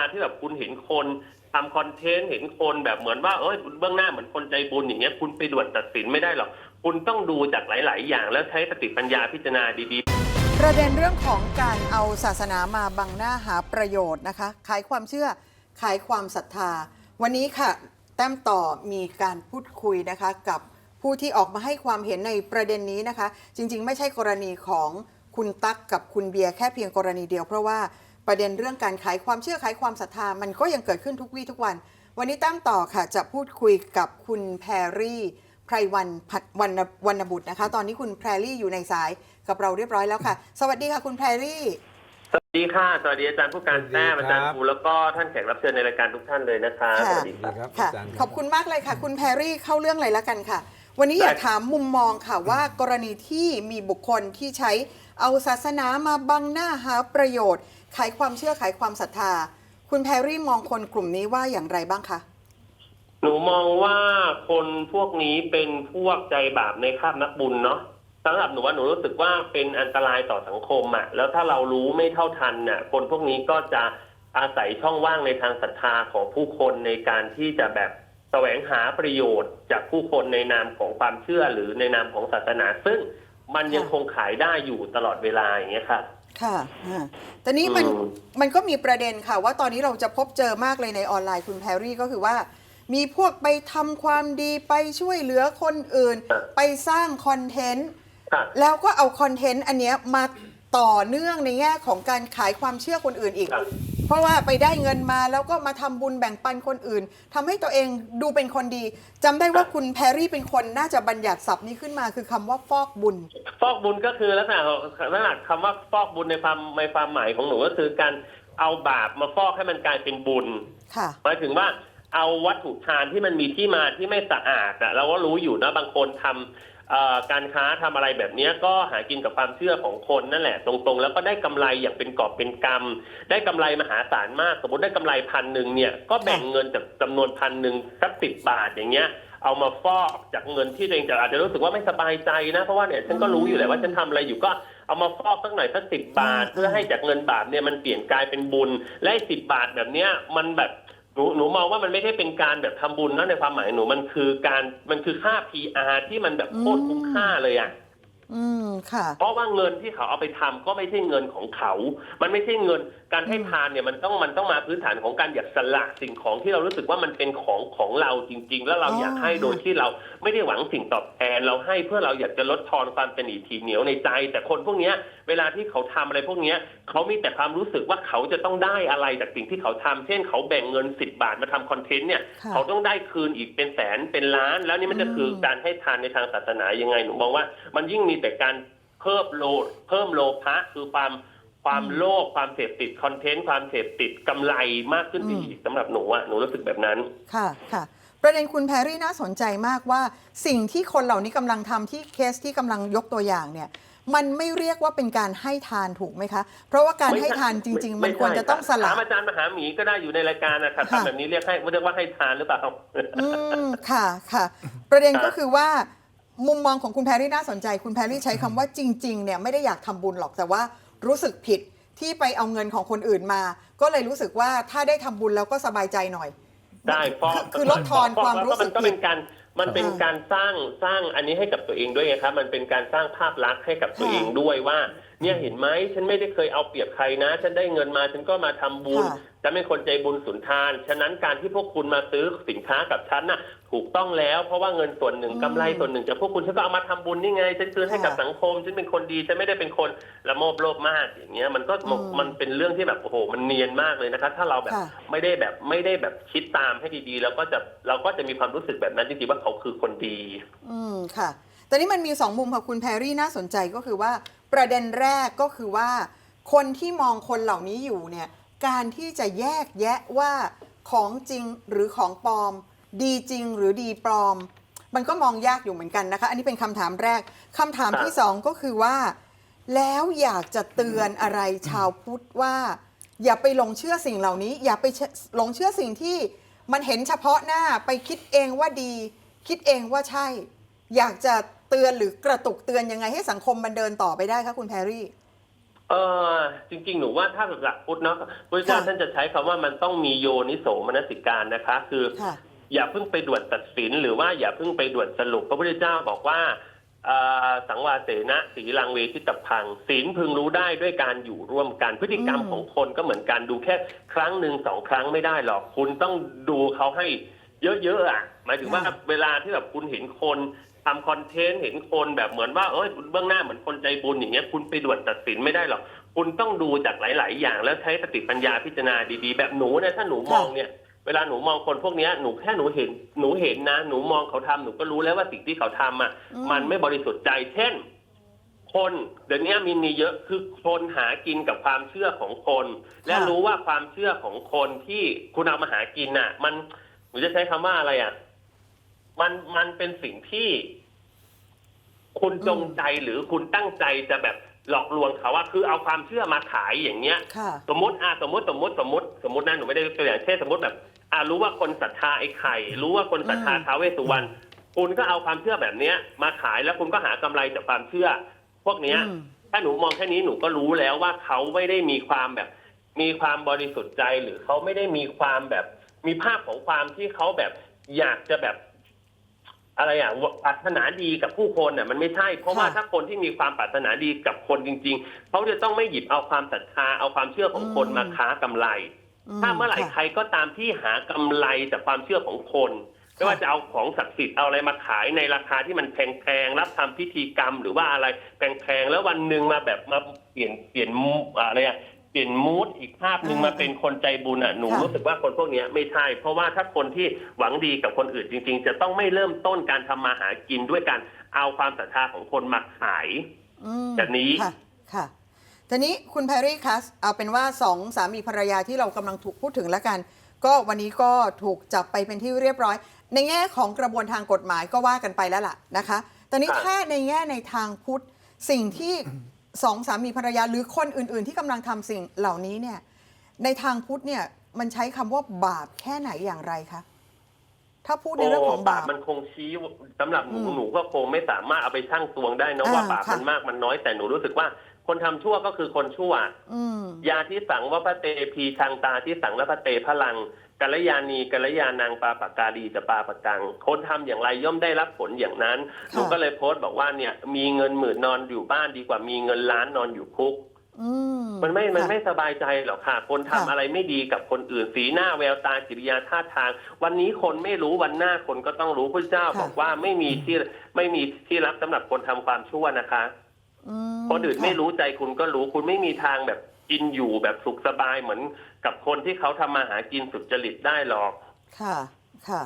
าที่แบบคุณเห็นคนทำคอนเทนต์เห็นคนแบบเหมือนว่าเอ้ยเบื้องหน้าเหมือนคนใจบุญอย่างเงี้ยคุณไปด่วนตัดสินไม่ได้หรอกคุณต้องดูจากหลาย ๆ อย่างแล้วใช้สติปัญญาพิจารณาดีๆ ประเด็นเรื่องของการเอาศาสนามาบังหน้าหาประโยชน์นะคะ ขายความเชื่อ ขายความศรัทธา วันนี้ค่ะ แต้มต่อมีการพูดคุยนะคะกับผู้ที่ออกมาให้ความเห็นในประเด็นนี้นะคะ จริงๆ ไม่ใช่กรณีของคุณตั๊กกับคุณเบียร์แค่เพียงกรณีเดียว เพราะว่า ประเด็นเรื่องการขายความเชื่อขายความศรัทธามันก็ยังเกิดขึ้นทุกวี่ทุกวัน วันนี้แต้มต่อค่ะ จะพูดคุยกับคุณแพรรี่ไพรวันพัฒวรรณวรรณบุตรนะคะ ตอนนี้คุณแพรรี่อยู่ในสายกับเราเรียบร้อยแล้วค่ะ สวัสดีค่ะคุณแพรรี่ สวัสดีค่ะ สวัสดีอาจารย์ผู้การแต้มสวัอาสดีครับจารย์ปูแล้วก็ท่านแขกรับเชิญในรายการทุกท่านเลยนะคะค่ะสวัสดีดีครับครับค่ะอาจารย์ขอบคุณมากเลยค่ะ คุณแพรรี่เข้าเรื่องเลยละกันค่ะ วันนี้ได้อยากถามมุมมองค่ะว่ากรณีที่มีบุคคลที่ใช้เอาศาสนามาบังหน้าหาประโยชน์ ขายความเชื่อขายความศรัทธา คุณแพรรี่มองคนกลุ่มนี้ว่าอย่างไรบ้างคะหนูมองว่าคนพวกนี้เป็นพวกใจบาปในคาบนักบุญเนาะสำหรับหนูว่าหนูรู้สึกว่าเป็นอันตรายต่อสังคมอะ่ะ แล้วถ้าเรารู้ไม่เท่าทันน่ะ คนพวกนี้ก็จะอาศัยช่องว่างในทางศรัทธาของผู้คนในการที่จะแบบแสวงหาประโยชน์ จากผู้คนในนามของความเชื่อหรือในนามของศาสนา ซึ่งมันยังค่ะคงขายได้อยู่ตลอดเวลาอย่างเงี้ยค่ะ ค่ะอ่าแต่นี้มันอืม มันก็มีประเด็นค่ะ ว่าตอนนี้เราจะพบเจอมากเลยในออนไลน์คุณแพรรี่ก็คือว่า มีพวกไปทำความดีไปช่วยเหลือคนอื่น ไปสร้างคอนเทนต์ค่ะ แล้วก็เอาคอนเทนต์อันเนี้ยมาต่อเนื่องในแง่ของการขายความเชื่อคนอื่นอีก ครับ เพราะว่าไปได้เงินมาแล้วก็มาทำบุญแบ่งปันคนอื่นทำให้ตัวเองดูเป็นคนดีจำได้ว่าคุณแพรรี่เป็นคนน่าจะบัญญัติศัพท์นี้ขึ้นมาคือคำว่าฟอกบุญ ฟอกบุญก็คือลักษณะของลักษณะคำว่าฟอกบุญในความในความหมายของหนูก็คือการเอาบาปมาฟอกให้มันกลายเป็นบุญ ค่ะ หมายถึงว่าเอาวัตถุทานที่มันมีที่มาที่ไม่สะอาดอะเราก็รู้อยู่นะบางคนทำเอ่อ การค้าทำอะไรแบบนี้ก็หากินกับความเชื่อของคนนั่นแหละ ตรงๆ แล้วก็ได้กำไรอย่างเป็นกอบเป็นกำได้กำไรมหาศาลมาก สมมติได้กำไรพันหนึ่งเนี่ยก็แบ่งเงินจากจำนวนพันหนึ่งสักสิบบาทอย่างเงี้ยเอามาฟอกจากเงินที่ตัวเองจะอาจจะรู้สึกว่าไม่สบายใจนะ เพราะว่าเนี่ยฉันก็รู้อยู่แหละว่าฉันทำอะไรอยู่ก็เอามาฟอกสักหน่อยสักสิบบาท เพื่อให้จากเงินบาทเนี่ยมันเปลี่ยนกลายเป็นบุญและสิบบาทแบบเนี้ยมันแบบ นูหนูมองว่ามันไม่ได้เป็นการแบบทำบุญนะในความหมายหนูมันคือการมันคือค่า PR ที่มันแบบโคตรคุ้มค่าเลยอะอืมค่ะ เพราะว่าเงินที่เขาเอาไปทำก็ไม่ใช่เงินของเขา มันไม่ใช่เงิน การให้อืมทานเนี่ยมันต้องมันต้องมาพื้นฐานของการอยากสละสิ่งของที่เรารู้สึกว่ามันเป็นของของเราจริง ๆ แล้วเราอยากให้โดยที่เราไม่ได้หวังสิ่งตอบแทนเราให้เพื่อเราอยากจะลดทอนความเป็นอีทีเหนียวในใจ แต่คนพวกเนี้ยเวลาที่เขาทำอะไรพวกเนี้ยเขามีแต่ความรู้สึกว่าเขาจะต้องได้อะไรจากสิ่งที่เขาทำเช่น เขาแบ่งเงินสิบบาทมาทำคอนเทนต์เนี่ยค่ะเขาต้องได้คืนอีกเป็นแสนเป็นล้าน แล้วนี่มันจะคืออืมการให้ทานในทางศาสนายังไงหนูมองว่า มันยิ่งมีแต่การเพิ่มโลเพิ่มโลภะคือความ ความโลภความเสพติดคอนเทนต์ความเสพติดกำไรมากขึ้นไปอีกสำหรับหนูอะหนูรู้สึกแบบนั้น ค่ะค่ะ ประเด็นคุณแพรรี่น่าสนใจมากว่าสิ่งที่คนเหล่านี้กำลังทำที่เคสที่กำลังยกตัวอย่างเนี่ย มันไม่เรียกว่าเป็นการให้ทานถูกไหมคะ เพราะว่าการให้ทานจริง ๆ มันควรจะต้องสละถามอาจารย์มหาหมีก็ได้อยู่ในรายการนะครับค่ะทำแบบนี้เรียกให้เรียกว่าให้ทานหรือเปล่าอืมค่ะค่ะ ประเด็นครับก็คือว่ามุมมองของคุณแพรรี่น่าสนใจ คุณแพรรี่ใช้คำว่าจริงๆเนี่ยไม่ได้อยากทำบุญหรอกแต่ว่า รู้สึกผิดที่ไปเอาเงินของคนอื่นมา ก็เลยรู้สึกว่าถ้าได้ทำบุญแล้วก็สบายใจหน่อย ได้ฟอกคือคือลดทอนความรู้สึกมันก็เป็นการมันเป็นอ่าการสร้างสร้างอันนี้ให้กับตัวเองด้วยไงครับ มันเป็นการสร้างภาพลักษณ์ให้กับตัวค่ะเองด้วยว่า เนี่ยเห็นไหมฉันไม่ได้เคยเอาเปรียบใครนะ ฉันได้เงินมาฉันก็มาทำบุญค่ะ ฉันเป็นคนใจบุญสุนทาน ฉะนั้นการที่พวกคุณมาซื้อสินค้ากับฉันน่ะ ถูกต้องแล้ว เพราะว่าเงินส่วนหนึ่งอืมกำไรส่วนหนึ่งจากพวกคุณฉันก็เอามาทำบุญนี่ไง ฉันคืนให้กับค่ะสังคม ฉันเป็นคนดีฉันไม่ได้เป็นคนละโมบโลภมากอย่างเงี้ยมันก็อืมมันเป็นเรื่องที่แบบโอ้โหมันเนียนมากเลยนะครับถ้าเราแบบค่ะ ไม่ได้แบบไม่ได้แบบคิดตามให้ดีๆ แล้วก็จะเราก็จะมีความรู้สึกแบบนั้นจริงๆว่าเขาคือคนดี อืมค่ะ แต่นี่มันมีสองมุมค่ะคุณแพรรี่น่าสนใจก็คือว่า ประเด็นแรกก็คือว่า คนที่มองคนเหล่านี้อยู่เนี่ยการที่จะแยกแยะว่าของจริงหรือของปลอม ดีจริงหรือดีปลอม มันก็มองยากอยู่เหมือนกันนะคะ อันนี้เป็นคำถามแรกคำถามที่สองก็คือว่า แล้วอยากจะเตือนอะไรชาวพุทธว่า อย่าไปหลงเชื่อสิ่งเหล่านี้ อย่าไปหลงเชื่อสิ่งที่มันเห็นเฉพาะหน้าไปคิดเองว่าดี คิดเองว่าใช่ อยากจะ เตือนหรือกระตุกเตือนยังไงให้สังคมมันเดินต่อไปได้คะคุณแพรรี่ เออจริง ๆ หนูว่าถ้าหลักพุทธเนาะพระเจ้าค่ะท่านจะใช้คำว่ามันต้องมีโยนิโสมนสิการนะคะ คือค่ะอย่าเพิ่งไปด่วนตัดสินหรือว่าอย่าเพิ่งไปด่วนสรุปพระพุทธเจ้าบอกว่าเอ่อสังวาเสนะสีลังเวทิตพังศีลพึงรู้ได้ด้วยการอยู่ร่วมกันพฤติกรรมอืมของคนก็เหมือนกันดูแค่ครั้งหนึ่งสองครั้งไม่ได้หรอก คุณต้องดูเขาให้ เยอะๆอะหมายถึงว่าเวลาที่แบบคุณเห็นคนทำคอนเทนต์เห็นคนแบบเหมือนว่าเอ้ยเบื้องหน้าเหมือนคนใจบุญอย่างเงี้ยคุณไปด่วนตัดสินไม่ได้หรอกคุณต้องดูจากหลาย ๆ อย่าง แล้วใช้สติปัญญาพิจารณาดีๆ แบบหนูเนี่ยถ้าหนูมองเนี่ยเวลาหนูมองคนพวกเนี้ยหนูแค่หนูเห็นหนูเห็นนะ หนูมองเขาทำหนูก็รู้แล้วว่าสิ่งที่เขาทำอะอืมมันไม่บริสุทธิ์ใจเช่น คนเดี๋ยวนี้มีมีเยอะคือคนหากินกับความเชื่อของคน และรู้ว่าความเชื่อของคนที่คุณเอามาหากินน่ะ มัน หนูจะใช้คำว่าอะไรอะ มันมันเป็นสิ่งที่ คุณจงใจหรือคุณตั้งใจจะแบบหลอกลวงเขาว่าคือเอาความเชื่อมาขายอย่างเงี้ย ค่ะ สมมติอะสมมติสมมติสมมติ สมมตินะหนูไม่ได้ยกตัวอย่างเช่นสมมติแบบอะรู้ว่าคนศรัทธาไอ้ไข่ รู้ว่าคนศรัทธาอืม ท้าวเวสสุวรรณคุณก็เอาความเชื่อแบบเนี้ย มาขายแล้วคุณก็หากำไรจากความเชื่อ พวกเนี้ย อืม ถ้าหนูมองแค่นี้หนูก็รู้แล้วว่าเขาไม่ได้มีความแบบ มีความบริสุทธิ์ใจหรือเขาไม่ได้มีความแบบ มีภาพของความที่เขาแบบอยากจะแบบอะไรอะปรารถนาดีกับผู้คนอะมันไม่ใช่ เพราะว่าค่ะถ้าคนที่มีความปรารถนาดีกับคนจริง ๆเขาจะต้องไม่หยิบเอาความศรัทธาเอาความเชื่อของคนอืมมาค้ากำไร ถ้าเมื่อไหร่ใครก็ตามที่หากำไรจากความเชื่อของคนไม่ว่าจะเอาของศักดิ์สิทธิ์เอาอะไรมาขายในราคาที่มันแพงๆรับทำพิธีกรรมหรือว่าอะไรแพงๆแล้ววันหนึ่งมาแบบมาเปลี่ยนเปลี่ยนมูอะไรอะ เปลี่ยนมูดอีกภาพหนึ่งอ่ามมาเป็นคนใจบุญอะหนูค่ะรู้สึกว่าคนพวกเนี้ยไม่ใช่ เพราะว่าถ้าคนที่หวังดีกับคนอื่นจริง ๆ จะต้องไม่เริ่มต้นการทำมาหากินด้วยการเอาความศรัทธาของคนมาขายอืมแบบนี้ค่ะค่ะทีนี้คุณแพรรี่คัสเอาเป็นว่าสองสามีภรรยาที่เรากำลังถูกพูดถึงแล้วกัน ก็วันนี้ก็ถูกจับไปเป็นที่เรียบร้อย ในแง่ของกระบวนทางกฎหมายก็ว่ากันไปแล้วล่ะนะคะตอนนี้ครับถ้าในแง่ในทางพุทธสิ่งที่ สองสามีภรรยาหรือคนอื่น ๆ ที่กำลังทำสิ่งเหล่านี้เนี่ยในทางพุทธเนี่ยมันใช้คำว่าบาปแค่ไหนอย่างไรคะถ้าพูดในเรื่องของบาป มันคงชี้สำหรับหนูอืมหนูก็คงไม่สามารถเอาไปชั่งตวงได้นะว่าอ่าบาปค่ะ มันมากมันน้อยแต่หนูรู้สึกว่า คนทำชั่วก็คือคนชั่ว อืม ยาที่สั่งว่าพระเตพีชังตาที่สั่งและพระเตพลัง กัลยาณีกัลยานางปาปากาดีจะปาปะกังคนทำอย่างไรย่อมได้รับผลอย่างนั้นหนูก็เลยโพสต์บอกว่าเนี่ยมีเงินหมื่นนอนอยู่บ้านดีกว่ามีเงินล้านนอนอยู่คุกอืมมันไม่ มันค่ะไม่สบายใจหรอกค่ะ คนทำค่ะอะไรไม่ดีกับคนอื่น สีหน้าแววตากิริยาท่าทาง วันนี้คนไม่รู้วันหน้าคนก็ต้องรู้พระเจ้าค่ะบอกว่าไม่มีที่ไม่มีที่รับสำหรับคนทำความชั่วนะคะอืมคนอื่นค่ะไม่รู้ใจคุณก็รู้คุณไม่มีทางแบบ กินอยู่แบบสุขสบายเหมือนกับคนที่เขาทำมาหากินสุจริตได้หรอก ค่ะ ค่ะ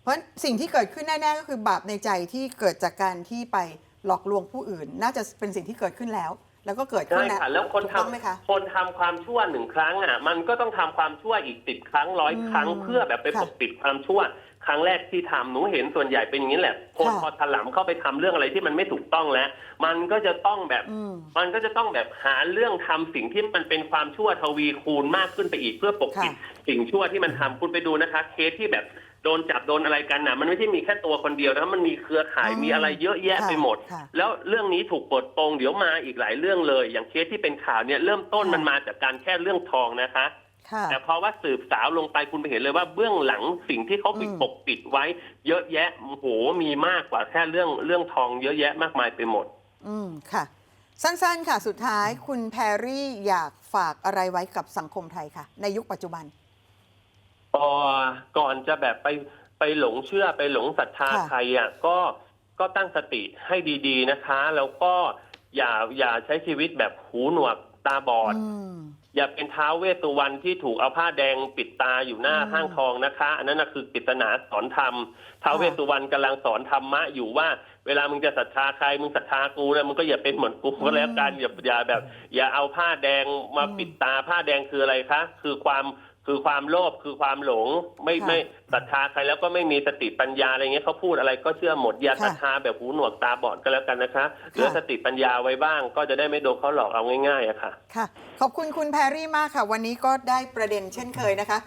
เพราะสิ่งที่เกิดขึ้นแน่ๆก็คือบาปในใจที่เกิดจากการที่ไปหลอกลวงผู้อื่น น่าจะเป็นสิ่งที่เกิดขึ้นแล้ว แล้วก็เกิดขึ้ใช่นค่ะแล้วคนถูกทำต้องไหมคะคนทำความชั่วหนึ่งครั้งอะ มันก็ต้องทำความชั่วอีกสิบครั้งร้อยอืมครั้งเพื่อแบบไปค่ะ ปกปิดความชั่ว ครั้งแรกที่ทำหนูเห็นส่วนใหญ่เป็นอย่างนี้แหละคนค่ะพอถลำเข้าไปทำเรื่องอะไรที่มันไม่ถูกต้องแล้ว มันก็จะต้องแบบอืมมันก็จะต้องแบบหาเรื่องทำสิ่งที่มันเป็นความชั่วทวีคูณมากขึ้นไปอีก เพื่อปกปิดค่ะสิ่งชั่วที่มันทำคุณไปดูนะคะ เคสที่แบบโดนจับโดนอะไรกันน่ะมันไม่ใช่มีแค่ตัวคนเดียวนะมันมีเครือข่ายอืมมีอะไรเยอะแยะค่ะไปหมดค่ะแล้วเรื่องนี้ถูกเปิดโปงเดี๋ยวมาอีกหลายเรื่องเลย อย่างเคสที่เป็นข่าวเนี่ยเริ่มต้นค่ะมันมาจากการแค่เรื่องทองนะคะค่ะ แต่เพราะว่าสืบสาวลงไปคุณไปเห็นเลยว่าเบื้องหลังสิ่งที่เขาปิดอืมปกปิดไว้ เยอะแยะโอ้โหมีมากกว่าแค่เรื่องเรื่องทองเยอะแยะมากมายไปหมด อืมค่ะ สั้นๆค่ะ สุดท้ายคุณแพรรี่อยากฝากอะไรไว้กับสังคมไทยค่ะ ในยุคปัจจุบันพอก่อนจะแบบไปไปหลงเชื่อไปหลงศรัทธาค่ะใครอะก็ก็ตั้งสติให้ดีๆนะคะ แล้วก็อย่าอย่าใช้ชีวิตแบบหูหนวกตาบอด อืมอย่าเป็นเท้าวเวสสุวรรณที่ถูกเอาผ้าแดงปิดตาอยู่หน้าอืมห้างทองนะคะ อันนั้นนะคือปริศนาสอนธรรมท้าวเวสสุวรรณกำลังสอนธรรมะอยู่ว่า เวลามึงจะศรัทธาใครมึงศรัทธากูนะมึงก็อย่าเป็นเหมือนกูก็แล้วกันอย่าอย่าแบบ อย่าเอาผ้าแดงมาอืมปิดตาผ้าแดงคืออะไรคะ คือความ คือความโลภคือความหลงไม่ค่ะไม่ศรัทธาใครแล้วก็ไม่มีสติปัญญาอะไรเงี้ยเขาพูดอะไรก็เชื่อหมดอย่าค่ะศรัทธาแบบหูหนวกตาบอดก็แล้วกันนะคะเหลือค่ะสติปัญญาไว้บ้าง ก็จะได้ไม่โดนเขาหลอกเอาง่ายๆอะค่ะ ค่ะ ขอบคุณคุณแพรรี่มากค่ะ วันนี้ก็ได้ประเด็นเช่นเคยนะคะ